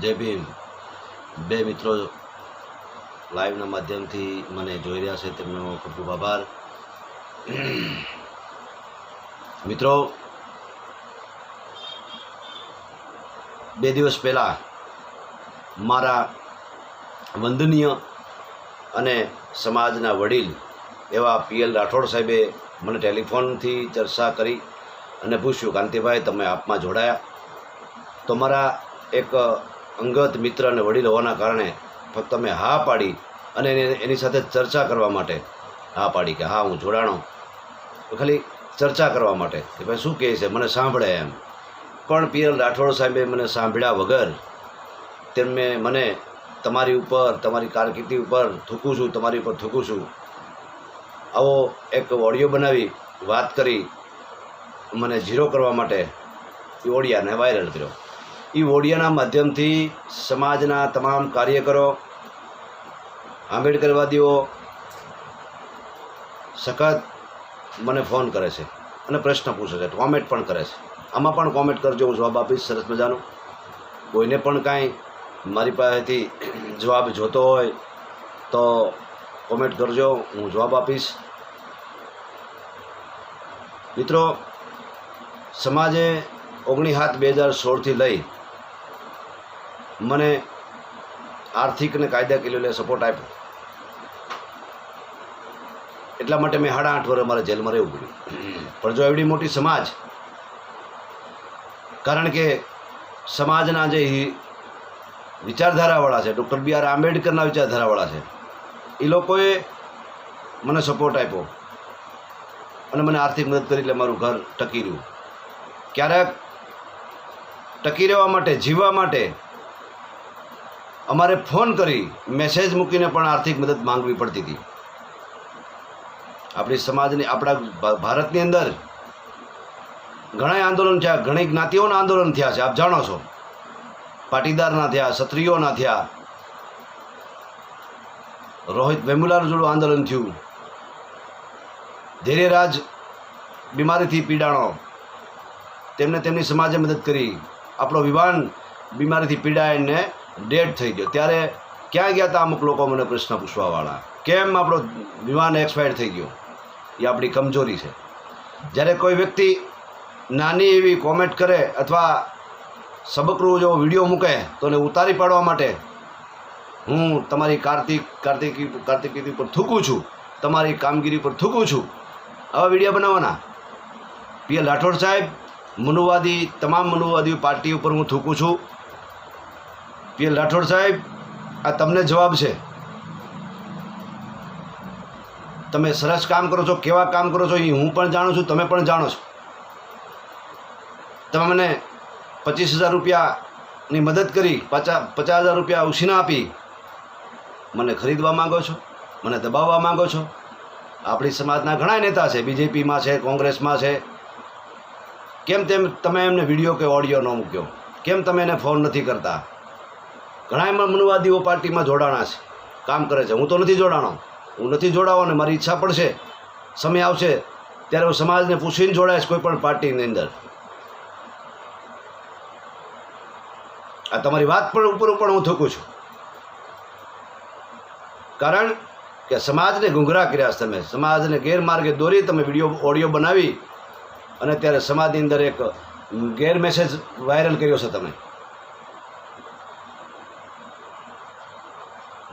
જય ભીમ. બે મિત્રો લાઈવના માધ્યમથી મને જોઈ રહ્યા છે, તેમનો ખૂબ ખૂબ આભાર. મિત્રો, બે દિવસ પહેલાં મારા વંદનીય અને સમાજના વડીલ એવા પીએલ રાઠોડ સાહેબે મને ટેલિફોનથી ચર્ચા કરી અને પૂછ્યું, કાંતિભાઈ, તમે આપમાં જોડાયા? તો મારા એક અંગત મિત્ર અને વડીલ હોવાના કારણે ફક્ત મેં હા પાડી અને એને સાથે ચર્ચા કરવા માટે. હા પાડી કે હા, હું જોડાણો. ખાલી ચર્ચા કરવા માટે કે ભાઈ શું કહે છે? મને સાંભળે એમ. પણ પીએલ રાઠોડ સાહેબે મને સાંભળ્યા વગર તેમને મને તમારી ઉપર, તમારી કારકિર્દી ઉપર થૂકું છું, તમારી ઉપર થૂકું છું. આવો એક ઓડિયો બનાવી, વાત કરી, મને ઝીરો કરવા માટે એ ઓડિયાને વાયરલ કર્યો. એ ઓડિયાના માધ્યમથી સમાજના તમામ કાર્યકરો, આંબેડકરવાદીઓ સખત મને ફોન કરે છે અને પ્રશ્ન પૂછે છે, કોમેન્ટ પણ કરે છે. આમાં પણ કોમેન્ટ કરજો, હું જવાબ આપીશ, સરસ મજાનો. કોઈને પણ કાંઈ મારી પાસેથી જવાબ જોતો હોય તો કોમેન્ટ કરજો, હું જવાબ આપીશ. મિત્રો, સમાજે ઓગણી સાત બે હજાર સોળથી લઈ મને આર્થિક અને કાયદાકીય રીતે સપોર્ટ આપ્યો. એટલા માટે મેં સાડા આઠ વર્ષ મારે જેલમાં રહેવું પડ્યું. પણ જો એવડી મોટી સમાજ, કારણ કે સમાજના જે વિચારધારાવાળા છે, ડૉક્ટર બી આર આંબેડકરના વિચારધારાવાળા છે એ લોકોએ મને સપોર્ટ આપ્યો અને મને આર્થિક મદદ કરી એટલે મારું ઘર ટકી રહ્યું. ક્યારેક ટકી રહેવા માટે, જીવવા માટે અમારે ફોન કરી મેસેજ મૂકીને પણ આર્થિક મદદ માંગવી પડતી હતી. આપણી સમાજની, આપણા ભારતની અંદર ઘણા આંદોલન થયા, ઘણી જ્ઞાતિઓના આંદોલન થયા છે, આપ જાણો છો. પાટીદારના થયા, ક્ષત્રિયોના થયા. રોહિત વેમુલાનું જોડું આંદોલન થયું. ધૈર્યરાજ બીમારીથી પીડાણો. તેમને તેમની સમાજે મદદ કરી. આપણો વિવાન બીમારીથી પીડાઈને ડેડ થઈ ગયો. ત્યારે ક્યાં ગયા હતા અમુક લોકો મને પ્રશ્ન પૂછવાવાળા? કેમ આપણો વિમાન એક્સપાયર થઈ ગયો? એ આપણી કમજોરી છે. જ્યારે કોઈ વ્યક્તિ નાની એવી કોમેન્ટ કરે અથવા સબકરું જો વીડિયો મૂકે, તો એને ઉતારી પાડવા માટે હું તમારી કાર્તિક, કાર્તિકી કાર્તિકી પર થૂકું છું. તમારી કામગીરી પર થૂકું છું. આવા વીડિયો બનાવવાના? પીએલ રાઠોડ સાહેબ, મનુવાદી, તમામ મનુવાદી પાર્ટી ઉપર હું થૂકું છું. પીએલ રાઠોડ સાહેબ, આ તમને જવાબ છે. તમે સરસ કામ કરો છો, કેવા કામ કરો છો, એ હું પણ જાણું છું, તમે પણ જાણો છો. તમે મને પચીસ હજાર રૂપિયાની મદદ કરી પચાસ પચાસ હજાર રૂપિયા ઉછીના આપી. મને ખરીદવા માંગો છો, મને દબાવવા માંગો છો. આપણી સમાજના ઘણા નેતા છે, બીજેપીમાં છે, કોંગ્રેસમાં છે. કેમ તેમ, તમે એમને વીડિયો કે ઓડિયો ન મૂક્યો? કેમ તમે એને ફોન નથી કરતા? ઘણા એમાં મનુવાદીઓ પાર્ટીમાં જોડાણા છે. કામ કરે છે. હું તો નથી જોડાણો. હું નથી જોડાવો અને મારી ઈચ્છા પણ છે. સમય આવશે ત્યારે હું સમાજને પૂછીને જોડાઈશ કોઈ પણ પાર્ટીની અંદર. આ તમારી વાત પણ ઉપર ઉપર હું થકું છું. કારણ કે સમાજને ગુંગરા કર્યા છે તમે. સમાજને ગેરમાર્ગે દોરી તમે વીડિયો, ઓડિયો બનાવી અને ત્યારે સમાજની અંદર એક ગેર મેસેજ વાયરલ કર્યો છે તમે.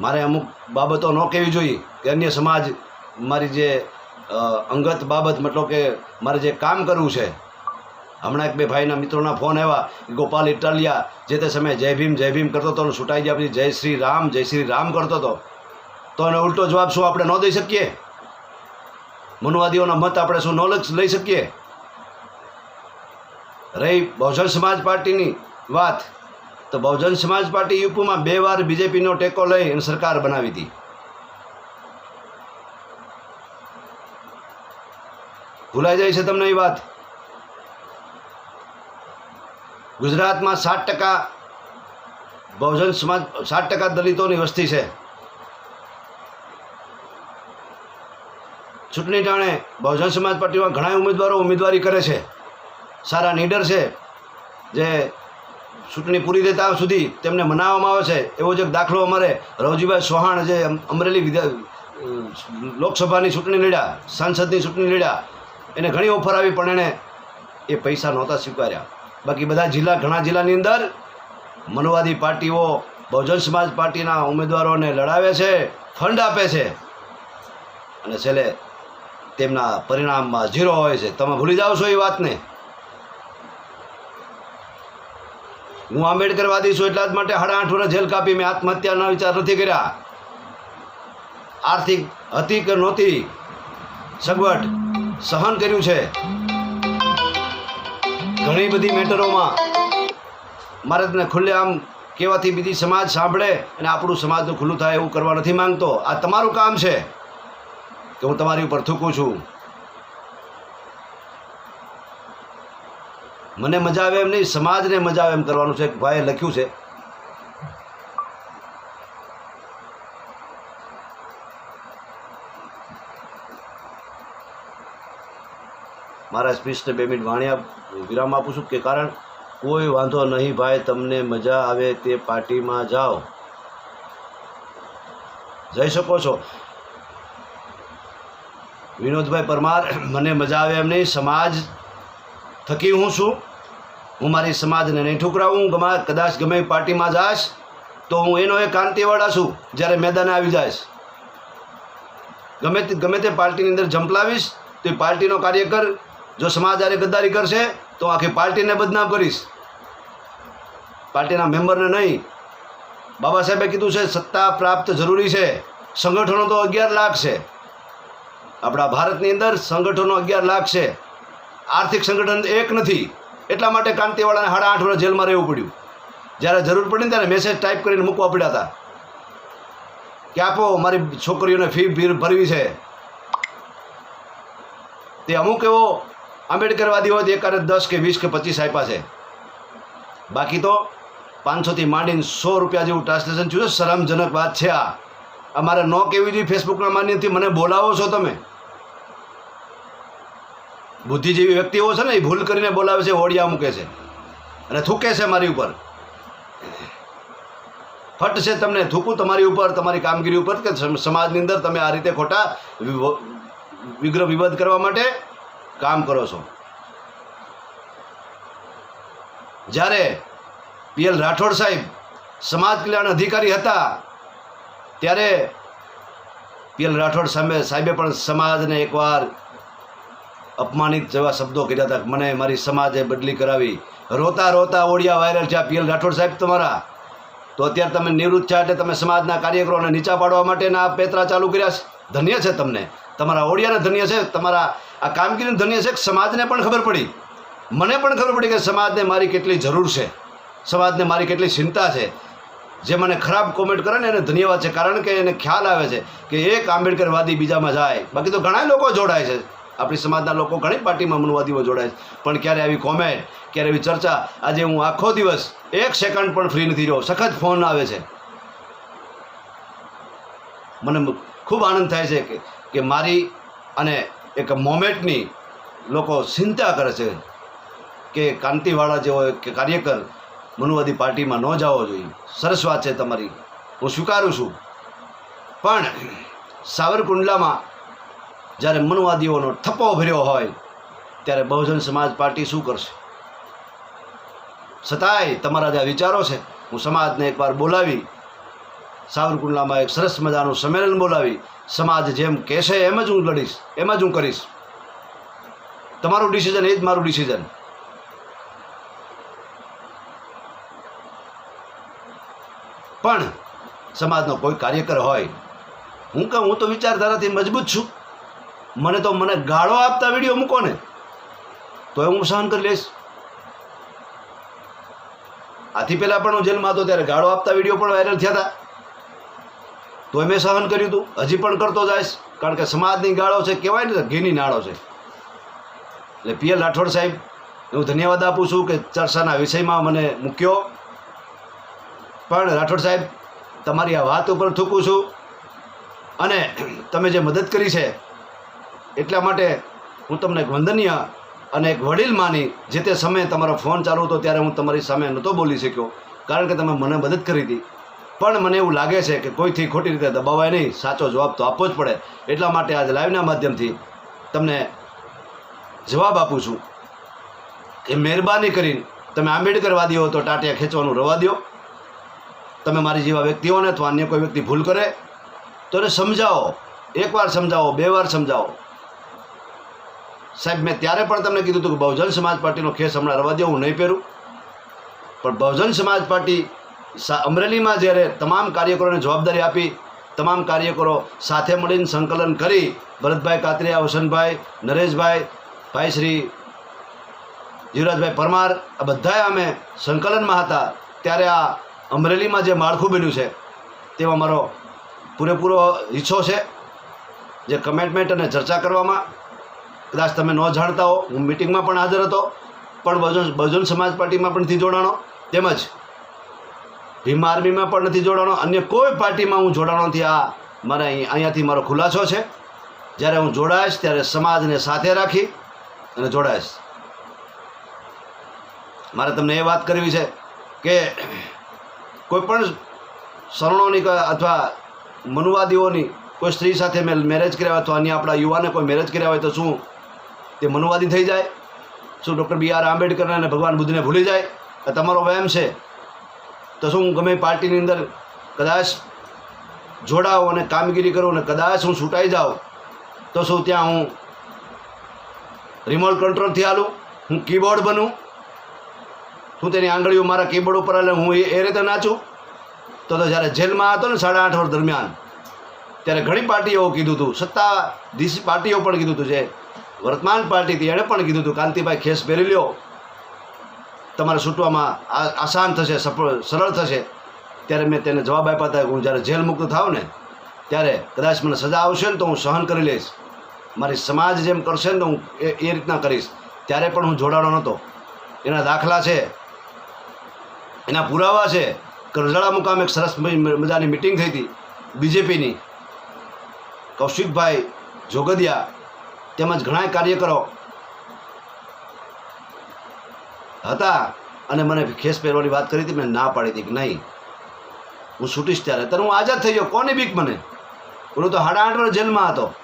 મારે અમુક બાબતો ન કહેવી જોઈએ. કે અન્ય સમાજ મારી જે અંગત બાબત, મતલબ કે મારે જે કામ કરવું છે. હમણાં એક બે ભાઈના મિત્રોના ફોન આવ્યા ગોપાલ ઇટાલિયા, જે તે સમયે જય ભીમ જય ભીમ કરતો હતો અને છૂટાઈ ગયા પછી જય શ્રી રામ, જય શ્રી રામ કરતો હતો. તો એનો ઉલટો જવાબ શું આપણે ન દઈ શકીએ? મનુવાદીઓના મત આપણે શું નોલેજ લઈ- શકીએ? રહી બહુજન સમાજ પાર્ટીની વાત. તો બહુજન સમાજ પાર્ટી યુપીમાં બે વાર બીજેપીનો ટેકો લઈ અને સરકાર બનાવી હતી. ભૂલાઈ જાય છે તમને એ વાત? ગુજરાતમાં સાત ટકા બહુજન સમાજ, સાત ટકા દલિતોની વસ્તી છે. ચૂંટણી ટાણે બહુજન સમાજ પાર્ટીમાં ઘણા ઉમેદવારો ઉમેદવારી કરે છે. સારા નીડર છે જે ચૂંટણી પૂરી થાય ત્યાં સુધી તેમને મનાવવામાં આવે છે. એવો જ એક દાખલો અમારે રવજીભાઈ ચૌહાણ જે અમરેલી વિધા લોકસભાની ચૂંટણી લડ્યા, સાંસદની ચૂંટણી લડ્યા, એને ઘણી ઓફર આવી પણ એણે એ પૈસા નહોતા સ્વીકાર્યા. બાકી બધા જિલ્લા, ઘણા જિલ્લાની અંદર મનવાદી પાર્ટીઓ, બહુજન સમાજ પાર્ટીના ઉમેદવારોને લડાવે છે, ફંડ આપે છે. અને છેલ્લે તેમના પરિણામમાં ઝીરો હોય છે. તમે ભૂલી જાઓ છો એ વાતને. હું આંબેડકરવાદી છું એટલા જ માટે સાડા વર્ષ જેલ કાપી મેં આત્મહત્યાના વિચાર નથી કર્યા. આર્થિક હતી કે નહોતી. સગવડ સહન કર્યું છે. ઘણી બધી મેટરોમાં મારે તમને ખુલ્લે આમ કહેવાથી બીજી સમાજ સાંભળે અને આપણું સમાજનું ખુલ્લું થાય એવું કરવા નથી માંગતો. આ તમારું કામ છે. કે હું તમારી ઉપર થૂકું છું. મને મજા આવે એમ નહીં, સમાજને મજા આવે એમ કરવાનું છે ભાઈએ લખ્યું છે. મારા સ્પીચને બે મિનિટ વાણ્યા વિરામ આપું છું કે કારણ કોઈ વાંધો નહીં ભાઈ, તમને મજા આવે તે પાર્ટીમાં જાઓ. જઈ શકો છો. વિનોદભાઈ પરમાર, મને મજા આવે એમ નહીં, સમાજ થકી હું છું. હું મારી સમાજને નહીં ઠુકરાવું કદાચ ગમે એ પાર્ટીમાં જાશ, તો હું એનો એક કાંતિવાળા છું, જ્યારે મેદાને આવી જાઈશ. ગમે તે ગમે તે પાર્ટીની અંદર જંપલાવીશ તો એ પાર્ટીનો કાર્યકર જો સમાજ આરે ગદ્દારી કરશે, તો આખી પાર્ટીને બદનામ કરીશ. પાર્ટીના મેમ્બરને નહીં. બાબા સાહેબે કીધું છે, સત્તા પ્રાપ્ત જરૂરી છે, સંગઠનો તો અગિયાર લાખ છે. આપણા ભારતની અંદર સંગઠનો અગિયાર લાખ છે. આર્થિક સંગઠન એક નથી. એટલા માટે કાંતિવાળાને સાડા આઠ વર્ષ જેલમાં રહેવું પડ્યું. જ્યારે જરૂર પડી ને ત્યારે મેસેજ ટાઈપ કરીને મૂકવા પડ્યા હતા. કે આપો, મારી છોકરીઓને ફી ભીર ભરવી છે. તે અમુક એવો આંબેડકરવાદી હોય તો એકાદ દસ કે વીસ કે પચીસ આપ્યા છે. બાકી તો પાંચસોથી માંડીને સો રૂપિયા જેવું ટ્રાન્સલેશન થયું શરમજનક વાત છે આ. અમારે ન કેવી જોઈએ ફેસબુકના માન્યથી મને બોલાવો છો તમે. બુદ્ધિજીવી વ્યક્તિઓ છે ને, એ ભૂલ કરીને બોલાવે છે, હોડિયા મૂકે છે. અને થૂકે છે મારી ઉપર. ફટ છે તમને થૂકું તમારી ઉપર, તમારી કામગીરી ઉપર, કે સમાજની અંદર તમે આ રીતે ખોટા વિગ્રહ વિવાદ કરવા માટે કામ કરો છો. જ્યારે પીએલ રાઠોડ સાહેબ સમાજ કલ્યાણ અધિકારી હતા, ત્યારે પીએલ રાઠોડ સામે, સાહેબે પણ સમાજને એકવાર અપમાનિત જેવા શબ્દો કર્યા હતા મને મારી સમાજે બદલી કરાવી. રોતા રોતા ઓડિયા વાયરલ છે પીએલ રાઠોડ સાહેબ તમારા. તો અત્યારે તમે નિવૃત્ત થયા એટલે તમે સમાજના કાર્યકરોને નીચા પાડવા માટેના પેતરા ચાલુ કર્યા છે? ધન્ય છે તમને. તમારા ઓડિયાને ધન્ય છે. તમારા આ કામગીરીને ધન્ય છે કે સમાજને પણ ખબર પડી? મને પણ ખબર પડી કે સમાજને મારી કેટલી જરૂર છે. સમાજને મારી કેટલી ચિંતા છે. જે મને ખરાબ કોમેન્ટ કરે ને એને ધન્યવાદ છે. કારણ કે એને ખ્યાલ આવે છે કે એક આંબેડકરવાદી બીજામાં જાય. બાકી તો ઘણા લોકો જોડાય છે. આપણી સમાજના લોકો ઘણી પાર્ટીમાં મનવાદીઓ જોડાય પણ ક્યારે આવી કોમેન્ટ ક્યારે એવી ચર્ચા, આજે હું આખો દિવસ એક સેકન્ડ પણ ફ્રી નથી રહ્યો. સખત ફોન આવે છે. મને ખૂબ આનંદ થાય છે કે મારી અને એક મોમેન્ટની લોકો ચિંતા કરે છે કે કાંતિવાળા જેવો કે કાર્યકર મનુવાદી પાર્ટીમાં ન જવો જોઈએ. સરસ વાત છે તમારી. હું સ્વીકારું છું. પણ સાવરકુંડલામાં જ્યારે મનુવાદીઓનો થપ્પો ભર્યો હોય, ત્યારે બહુજન સમાજ પાર્ટી શું કરશે? છતાંય તમારા જે વિચારો છે, હું સમાજને એકવાર બોલાવી, સાવરકુંડલામાં એક સરસ મજાનું સંમેલન બોલાવી, સમાજ જેમ કહેશે એમ જ હું લડીશ, એમ જ હું કરીશ. તમારું ડિસિઝન એ જ મારું ડિસિઝન પણ સમાજનો કોઈ કાર્યકર હોય, હું કહું, હું તો વિચારધારાથી મજબૂત છું. મને તો મને ગાળો આપતા વીડિયો મૂકો ને. તો હું સહન કરી લઈશ. આથી પહેલાં પણ હું જેલમાં હતો ત્યારે ગાળો આપતા વીડિયો પણ વાયરલ થયા હતા તો મેં સહન કર્યું હતું હજી પણ કરતો જાઈશ. કારણ કે સમાજની ગાળો છે, કહેવાય ને ઘીની નાળો છે. એટલે પીએલ રાઠોડ સાહેબ, હું ધન્યવાદ આપું છું કે ચર્ચાના વિષયમાં મને મૂક્યો. પણ રાઠોડ સાહેબ, તમારી આ વાત ઉપર થૂકું છું. અને તમે જે મદદ કરી છે એટલા માટે હું તમને એક વંદનીય અને એક વડીલ માની, જે તે સમયે તમારો ફોન ચાલુ હતો ત્યારે હું તમારી સામે નહોતો બોલી શક્યો, કારણ કે તમે મને મદદ કરી હતી. પણ મને એવું લાગે છે કે કોઈથી ખોટી રીતે દબાવાય નહીં, સાચો જવાબ તો આપવો જ પડે. એટલા માટે આજે લાઈવના માધ્યમથી તમને જવાબ આપું છું કે મહેરબાની કરીને તમે આંબેડકરવાદી હો તો ટાટિયા ખેંચવાનું રવા દો તમે મારી જેવા વ્યક્તિઓને અથવા અન્ય કોઈ વ્યક્તિ ભૂલ કરે, તો એને સમજાવો. એકવાર સમજાવો, બે વાર સમજાવો. સાહેબ, મેં ત્યારે પણ તમને કીધું હતું કે બહુજન સમાજ પાર્ટીનો ખેસ હમણાં રવા દે, હું નહીં પહેરું. પણ બહુજન સમાજ પાર્ટી અમરેલીમાં જ્યારે તમામ કાર્યકરોને જવાબદારી આપી, તમામ કાર્યકરો સાથે મળીને સંકલન કરી, ભરતભાઈ કાતરિયા વસંતભાઈ, નરેશભાઈ, ભાઈ શ્રી જીવરાજભાઈ પરમાર, આ બધાએ અમે સંકલનમાં હતા. ત્યારે આ અમરેલીમાં જે માળખું બન્યું છે, તેમાં મારો પૂરેપૂરો હિસ્સો છે, જે કમેન્ટમેન્ટ અને ચર્ચા કરવામાં કદાચ તમે ન જાણતા હો, હું મિટિંગમાં પણ હાજર હતો, પણ બહુજન બહુજન સમાજ પાર્ટીમાં પણ નથી જોડાણો. તેમજ ભીમ આર્મીમાં પણ નથી જોડાણો, અન્ય કોઈ પાર્ટીમાં હું જોડાણો નથી. આ મારે અહીં, અહીંયાથી મારો ખુલાસો છે. જ્યારે હું જોડાઈશ, ત્યારે સમાજને સાથે રાખી અને જોડાઈશ. મારે તમને એ વાત કરવી છે કે કોઈ પણ શરણોની અથવા મનુવાદીઓની કોઈ સ્ત્રી સાથે મેં મેરેજ કર્યા હોય, અથવા અન્ય આપણા યુવાને કોઈ મેરેજ કર્યા હોય, તો શું તે મનુવાદી થઈ જાય. શું ડૉક્ટર બી આર આંબેડકરને અને ભગવાન બુદ્ધને ભૂલી જાય? આ તમારો વહેમ છે. તો શું ગમે પાર્ટીની અંદર કદાચ જોડાઓ અને કામગીરી કરું અને કદાચ હું છૂટાઈ જાઉં, તો શું ત્યાં હું રિમોટ કંટ્રોલથી હાલું? હું કીબોર્ડ બનું? હું તેની આંગળીઓ મારા કીબોર્ડ ઉપર હાલે, હું એ રીતે નાચું? તો તો જ્યારે જેલમાં હતો ને સાડા આઠ વર્ષ દરમિયાન, ત્યારે ઘણી પાર્ટીઓ કીધું હતું સત્તાધીશ પાર્ટીઓ પણ કીધું હતું જે વર્તમાન પાર્ટી હતી એણે પણ કીધું હતું, કાંતિભાઈ ખેસ પહેરી લ્યો. તમારે છૂટવામાં આસાન થશે, સફળ, સરળ થશે. ત્યારે મેં તેને જવાબ આપ્યા હતા કે હું જ્યારે જેલ મુક્ત થાવ ને, ત્યારે કદાચ મને સજા આવશે ને તો હું સહન કરી લઈશ. મારી સમાજ જેમ કરશે ને તો હું એ રીતના કરીશ. ત્યારે પણ હું જોડાણો નહોતો. એના દાખલા છે, એના પુરાવા છે કરજાળા મુકામે એક સરસ મજાની મિટિંગ થઈ હતી, બીજેપીની. કૌશિકભાઈ જોગદિયા તેમજ ઘણા કાર્યકરો હતા અને મને ખેસ પહેરવાની વાત કરી હતી, મેં ના પાડી હતી કે નહીં. હું છૂટીશ ત્યારે. ત્યારે હું આઝાદ થઈ ગયો. કોની બીક મને? ઓલું તો હાડા આઠ જેલમાં હતો.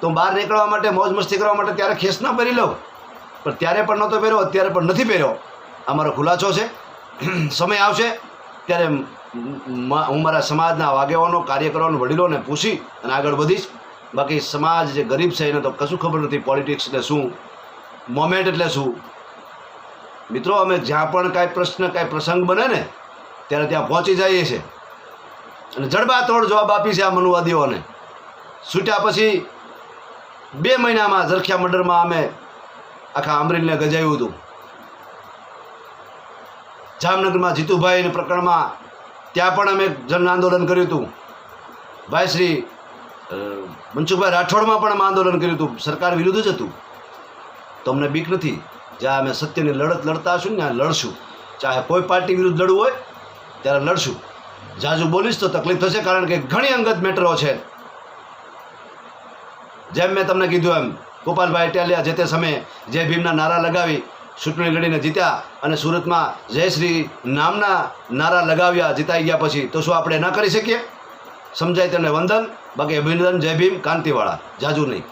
તો હું બહાર નીકળવા માટે, મોજ મસ્તી કરવા માટે ત્યારે ખેસ ના પહેરી લઉં. પણ ત્યારે પણ નહોતો પહેર્યો, અત્યારે પણ નથી પહેર્યો. આ મારો ખુલાસો છે. સમય આવશે ત્યારે હું મારા સમાજના આગેવાનો કાર્યકરોને વડીલોને પૂછી અને આગળ વધીશ. બાકી સમાજ જે ગરીબ છે એને તો કશું ખબર નથી પોલિટિક્સ એટલે શું મોમેન્ટ એટલે શું? મિત્રો, અમે જ્યાં પણ કાંઈ પ્રશ્ન, કાંઈ પ્રસંગ બને ને, ત્યારે ત્યાં પહોંચી જઈએ છીએ. અને જડબાતોડ જવાબ આપી છે આ મનુવાદીઓને. છૂટ્યા પછી બે મહિનામાં ઝરખિયા મંડળમાં અમે આખા અમરેલીને ગજાવ્યું હતું. જામનગરમાં જીતુભાઈના પ્રકરણમાં ત્યાં પણ અમે જન આંદોલન કર્યું હતું. ભાઈ શ્રી મનસુખભાઈ રાઠોડમાં પણ આંદોલન કર્યું હતું. સરકાર વિરુદ્ધ જ હતું. તો અમને બીક નથી? જ્યાં અમે સત્યની લડત લડતા હશું ને લડશું. ચાહે કોઈ પાર્ટી વિરુદ્ધ લડવું હોય, ત્યારે લડશું. જાજુ બોલીશ તો તકલીફ થશે, કારણ કે ઘણી અંગત મેટરો છે. જેમ મેં તમને કીધું એમ, ગોપાલભાઈ ઇટાલિયા જે તે સમયે જય ભીમના નારા લગાવી, ચૂંટણી લડીને જીત્યા અને સુરતમાં જય શ્રી નામના નારા લગાવ્યા, જીતાઈ ગયા પછી, તો શું આપણે ન કરી શકીએ? સમજાય તેને વંદન. બાકી અભિનંદન જય ભીમ કાંતિવાળા. જાજુ નહીં.